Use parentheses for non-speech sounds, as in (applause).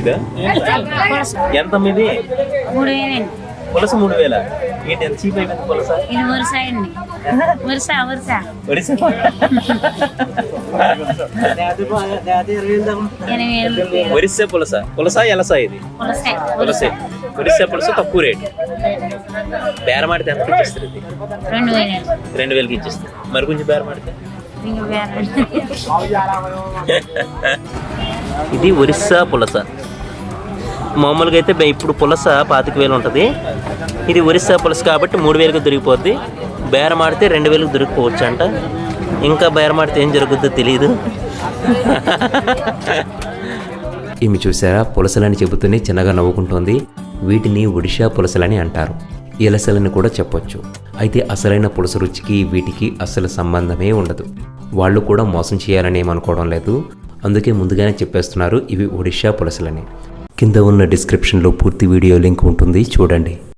ఇదా? ఎంత మీది? మూడు వేలండి పులస మూడు వేల? ఏంటి ఎంత చీప్ అయిపోయింది పులస? ఇది వరుస అండి. వరుస వరుస. వేలు ఒరిస్సా పులస? పులస ఎలస ఇది? పులస. ఒరిస్సా పులస తక్కువ రేటు. బేరమాడితే ఎంత ఇచ్చేస్తారు ఇది? రెండు వేలు రెండు వేలకి ఇచ్చేస్తారు. మరి కొంచెం బేరమాడితే. (laughs) ఇది ఒరిస్సా పులస. మామూలుగా అయితే ఇప్పుడు పులస పాతిక వేలు ఉంటుంది. ఇది ఒరిస్సా పులస కాబట్టి మూడు వేలకు దొరికిపోద్ది. బేరం ఆడితే రెండు వేలకు దొరికిపోవచ్చు అంట ఇంకా బేరం ఆడితే ఏం జరుగుద్దో తెలియదు ఈమె (laughs) చూసారా? పులసలని చెబుతూనే చిన్నగా నవ్వుకుంటోంది. వీటిని ఒడిషా పులసలని అంటారు. ఇలసలని కూడా చెప్పొచ్చు. అయితే అసలైన పులస రుచికి వీటికి అసలు సంబంధమే ఉండదు. వాళ్ళు కూడా మోసం చేయాలని ఏమనుకోవడం లేదు. అందుకే ముందుగానే చెప్పేస్తున్నారు ఇవి ఒడిషా పులసలని. కింద ఉన్న డిస్క్రిప్షన్లో పూర్తి వీడియో లింక్ ఉంటుంది చూడండి.